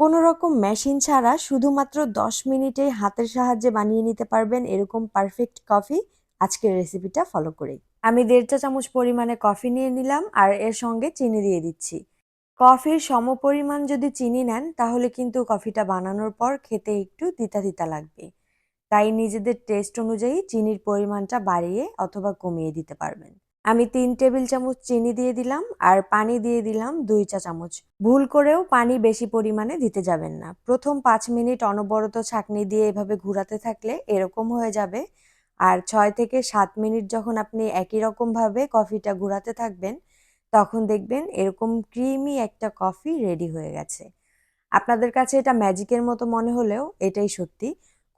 কোনো রকম মেশিন ছাড়া শুধুমাত্র ১০ মিনিটেই হাতের সাহায্যে বানিয়ে নিতে পারবেন এরকম পারফেক্ট কফি আজকের রেসিপিটা ফলো করেই। আমি ১.৫ চা চামচ পরিমাণে কফি নিয়ে নিলাম আর এর সঙ্গে চিনি দিয়ে দিচ্ছি। কফির সমপরিমাণ যদি চিনি নেন, তাহলে কিন্তু কফিটা বানানোর পর খেতে একটু তিতা তিতা লাগবে। তাই নিজেদের টেস্ট অনুযায়ী চিনির পরিমাণটা বাড়িয়ে অথবা কমিয়ে দিতে পারবেন। আমি তিন টেবিল চামচ চিনি দিয়ে দিলাম আর পানি দিয়ে দিলাম দুই চা চামচ। ভুল করেও পানি বেশি পরিমাণে দিতে যাবেন না। প্রথম পাঁচ মিনিট অনবরত ছাঁকনি দিয়ে এভাবে ঘুরাতে থাকলে এরকম হয়ে যাবে। আর ছয় থেকে সাত মিনিট যখন আপনি একই রকমভাবে কফিটা ঘুরাতে থাকবেন, তখন দেখবেন এরকম ক্রিমি একটা কফি রেডি হয়ে গেছে। আপনাদের কাছে এটা ম্যাজিকের মতো মনে হলেও এটাই সত্যি।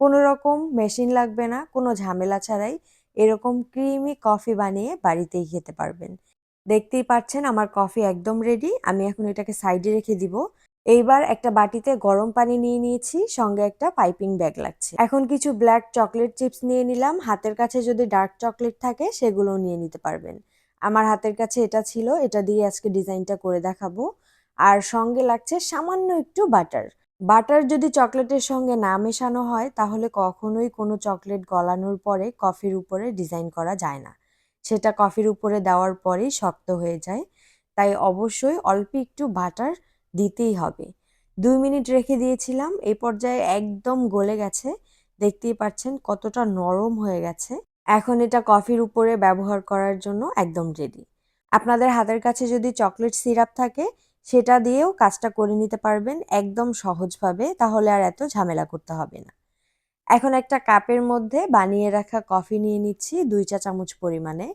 কোনো রকম মেশিন লাগবে না, কোনো ঝামেলা ছাড়াই এরকম ক্রিমি কফি বানিয়ে বাড়িতেই খেতে পারবেন। দেখতেই পাচ্ছেন আমার কফি একদম রেডি আমি এখন এটাকে সাইডে রেখে দিব। এইবার একটা বাটিতে গরম পানি নিয়ে নিয়েছি, সঙ্গে একটা পাইপিং ব্যাগ লাগছে। এখন কিছু ব্ল্যাক চকলেট চিপস নিয়ে নিলাম, হাতের কাছে যদি ডার্ক চকলেট থাকে সেগুলো নিয়ে নিতে পারবেন। আমার হাতের কাছে এটা ছিল, এটা দিয়ে আজকে ডিজাইনটা করে দেখাবো। আর সঙ্গে লাগছে সামান্য একটু বাটার বাটার যদি চকলেটের সঙ্গে না মেশানো হয়, তাহলে কখনোই কোনো চকলেট গলানোর পরে কফির উপরে ডিজাইন করা যায় না। সেটা কফির উপরে দেওয়ার পরেই শক্ত হয়ে যায়। তাই অবশ্যই অল্প একটু বাটার দিতেই হবে। দুই মিনিট রেখে দিয়েছিলাম এই পর্যায়ে একদম গলে গেছে। দেখতেই পাচ্ছেন কতটা নরম হয়ে গেছে। এখন এটা কফির উপরে ব্যবহার করার জন্য একদম রেডি আপনাদের হাতের কাছে যদি চকলেট সিরাপ থাকে সেটা দিয়েও কাজটা করে নিতে পারবেন একদম সহজভাবে, তাহলে আর এত ঝামেলা করতে হবে না। এখন একটা কাপের মধ্যে বানিয়ে রাখা কফি নিয়ে নিচ্ছি দুই চা চামচ পরিমাণে।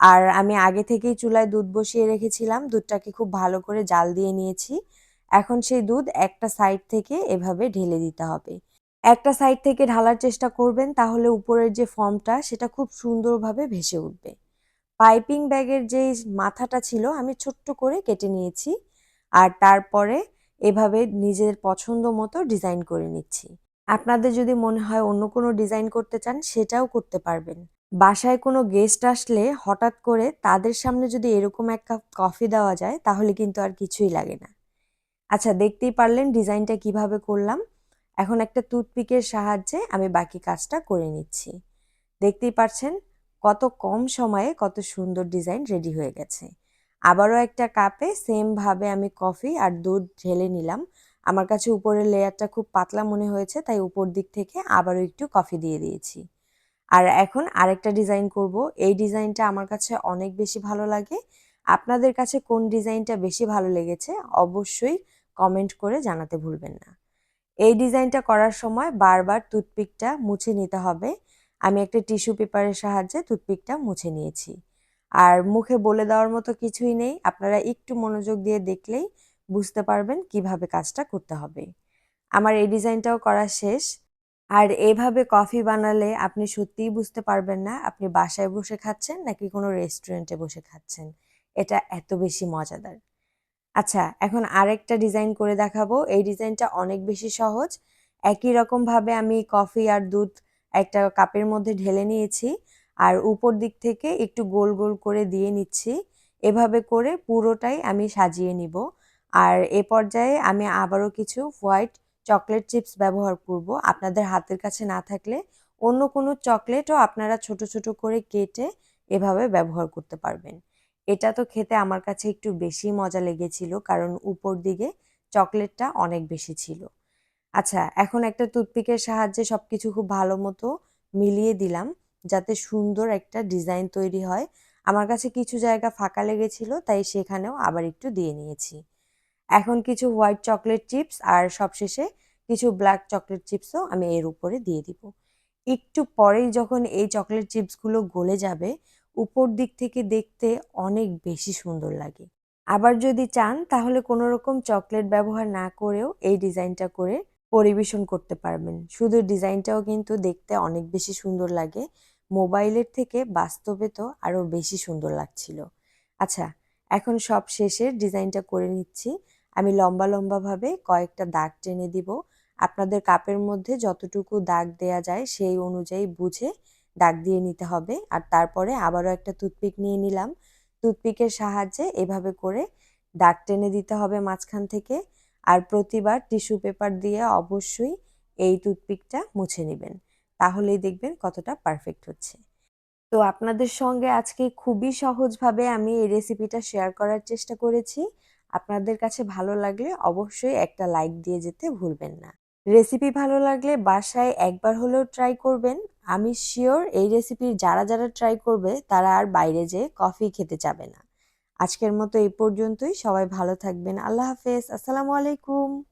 আর আমি আগে থেকেই চুলায় দুধ বসিয়ে রেখেছিলাম, দুধটাকে খুব ভালো করে জাল দিয়ে নিয়েছি। এখন সেই দুধ একটা সাইড থেকে এভাবে ঢেলে দিতে হবে। একটা সাইড থেকে ঢালার চেষ্টা করবেন, তাহলে উপরের যে ফর্মটা, সেটা খুব সুন্দরভাবে ভেসে উঠবে। পাইপিং ব্যাগের যে মাথাটা ছিল, আমি ছোট্ট করে কেটে নিয়েছি। আর তারপরে এভাবে নিজের পছন্দ মতো ডিজাইন করে নিচ্ছি। আপনাদের যদি মনে হয় অন্য কোনো ডিজাইন করতে চান, সেটাও করতে পারবেন। বাসায় কোনো গেস্ট আসলে হঠাৎ করে তাদের সামনে যদি এরকম এক কাপ কফি দেওয়া যায়, তাহলে কিন্তু আর কিছুই লাগে না। আচ্ছা দেখতেই পারলেন ডিজাইনটা কীভাবে করলাম। এখন একটা টুথপিকের সাহায্যে আমি বাকি কাজটা করে নিচ্ছি। দেখতেই পারছেন কত কম সময়ে কত সুন্দর ডিজাইন রেডি হয়ে গেছে। আবারও একটা কাপে সেমভাবে আমি কফি আর দুধ ঢেলে নিলাম। আমার কাছে উপরের লেয়ারটা খুব পাতলা মনে হয়েছে, তাই উপর দিক থেকে আবারও একটু কফি দিয়ে দিয়েছি। আর এখন আরেকটা ডিজাইন করব। এই ডিজাইনটা আমার কাছে অনেক বেশি ভালো লাগে। আপনাদের কাছে কোন ডিজাইনটা বেশি ভালো লেগেছে, অবশ্যই কমেন্ট করে জানাতে ভুলবেন না। এই ডিজাইনটা করার সময় বারবার টুথপিকটা মুছে নিতে হবে। আমি একটা টিস্যু পেপারের সাহায্যে টুথপিকটা মুছে নিয়েছি। আর মুখে বলে দেওয়ার মতো কিছুই নেই। আপনারা একটু মনোযোগ দিয়ে দেখলেই বুঝতে পারবেন কীভাবে কাজটা করতে হবে। আমার এই ডিজাইনটাও করা শেষ। আর এভাবে কফি বানালে আপনি সত্যিই বুঝতে পারবেন না আপনি বাসায় বসে খাচ্ছেন নাকি কোনো রেস্টুরেন্টে বসে খাচ্ছেন। এটা এত বেশি মজাদার। আচ্ছা এখন আরেকটা ডিজাইন করে দেখাবো। এই ডিজাইনটা অনেক বেশি সহজ। একই রকমভাবে আমি কফি আর দুধ একটা কাপের মধ্যে ঢেলে নিয়েছি। আর উপর দিক থেকে একটু গোল গোল করে দিয়ে নিচ্ছি। এভাবে করে পুরোটাই আমি সাজিয়ে নিব। আর এ পর্যায়ে আমি আবারও কিছু হোয়াইট চকলেট চিপস ব্যবহার করব। আপনাদের হাতের কাছে না থাকলে অন্য কোনো চকলেটও আপনারা ছোট ছোট করে কেটে এভাবে ব্যবহার করতে পারবেন। এটা তো খেতে আমার কাছে একটু বেশি মজা লেগেছিল কারণ উপর দিকে চকলেটটা অনেক বেশি ছিল। আচ্ছা এখন একটা টুথপিকের সাহায্যে সব কিছু খুব ভালো মতো মিলিয়ে দিলাম। যাতে সুন্দর একটা ডিজাইন তৈরি হয়। আমার কাছে কিছু জায়গা ফাঁকা লেগেছিল, তাই সেখানেও আবার একটু দিয়ে নিয়েছি। এখন কিছু হোয়াইট চকলেট চিপস আর সবশেষে কিছু ব্ল্যাক চকলেট চিপসও আমি এর উপরে দিয়ে দিব। একটু পরেই যখন এই চকলেট চিপসগুলো গলে যাবে, উপর দিক থেকে দেখতে অনেক বেশি সুন্দর লাগে। আবার যদি চান, তাহলে কোনো রকম চকলেট ব্যবহার না করেও এই ডিজাইনটা করে পরিবেশন করতে পারবেন। শুধু ডিজাইনটাও কিন্তু দেখতে অনেক বেশি সুন্দর লাগে। মোবাইলের থেকে বাস্তবে তো আরও বেশি সুন্দর লাগছিল। আচ্ছা এখন সব শেষের ডিজাইনটা করে নিচ্ছি। আমি লম্বা লম্বাভাবে কয়েকটা দাগ টেনে দিব। আপনাদের কাপের মধ্যে যতটুকু দাগ দেয়া যায় সেই অনুযায়ী বুঝে দাগ দিয়ে নিতে হবে। আর তারপরে আবারও একটা টুথপিক নিয়ে নিলাম। টুথপিকের সাহায্যে এভাবে করে দাগ টেনে দিতে হবে মাঝখান থেকে। আর প্রতিবার টিস্যু পেপার দিয়ে অবশ্যই এই টুথপিকটা মুছে নেবেন। তাহলেই দেখবেন কতটা পারফেক্ট হচ্ছে। তো আপনাদের সঙ্গে আজকে খুবই সহজভাবে আমি এই রেসিপিটা শেয়ার করার চেষ্টা করেছি। আপনাদের কাছে ভালো লাগলে অবশ্যই একটা লাইক দিয়ে যেতে ভুলবেন না। রেসিপি ভালো লাগলে বাসায় একবার হলেও ট্রাই করবেন। আমি শিওর এই রেসিপি যারা যারা ট্রাই করবে তারা আর বাইরে যেয়ে কফি খেতে যাবে না। আজকের মতো এই পর্যন্তই। সবাই ভালো থাকবেন। আল্লাহ হাফেজ। আসসালামু আলাইকুম।